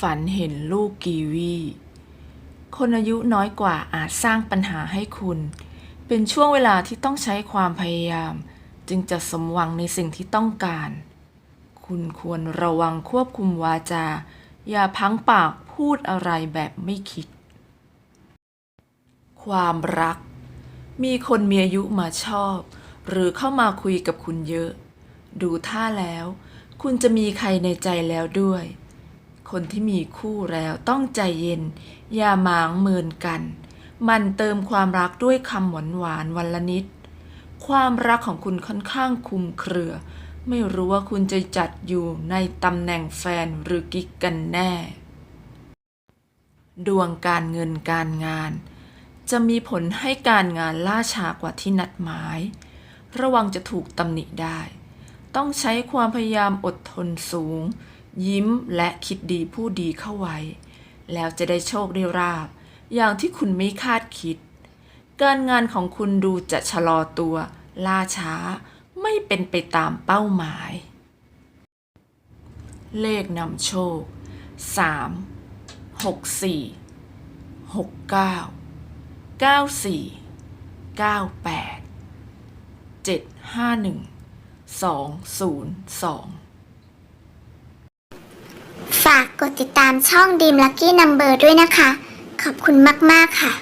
ฝันเห็นลูกกีวี คนอายุน้อยกว่าอาจสร้างปัญหาให้คุณ เป็นช่วงเวลาที่ต้องใช้ความพยายาม จึงจะสมหวังในสิ่งที่ต้องการ คุณควรระวังควบคุมวาจา อย่าพังปากพูดอะไรแบบไม่คิด ความรัก มีคนมีอายุมาชอบ หรือเข้ามาคุยกับคุณเยอะ ดูท่าแล้ว คุณจะมีใครในใจแล้วด้วย คนที่มีคู่แล้วต้องใจเย็น อย่าหมางเมินกัน มันเติมความรักด้วยคำหวานหวานวันละนิด ความรักของคุณค่อนข้างคุมเครือ ไม่รู้ว่าคุณจะจัดอยู่ในตำแหน่งแฟนหรือกิ๊กกันแน่ ดวงการเงินการงาน จะมีผลให้การงานล่าช้ากว่าที่นัดหมาย ระวังจะถูกตำหนิได้ ต้องใช้ความพยายามอดทนสูง ยิ้มและคิดดีผู้ดีเข้าไว้ แล้วจะได้โชคได้ราบ อย่างที่คุณไม่คาดคิด การงานของคุณดูจะชะลอตัว ล่าช้า ไม่เป็นไปตามเป้าหมาย เลขนำโชค 3 6 4 6 9 9 4 9 8 7 5 1 2 0 2 ฝากกดติดตามช่องดีมลั c กี้นัมเบอร์ด้วยนะคะ ขอบคุณมาก ๆ ค่ะ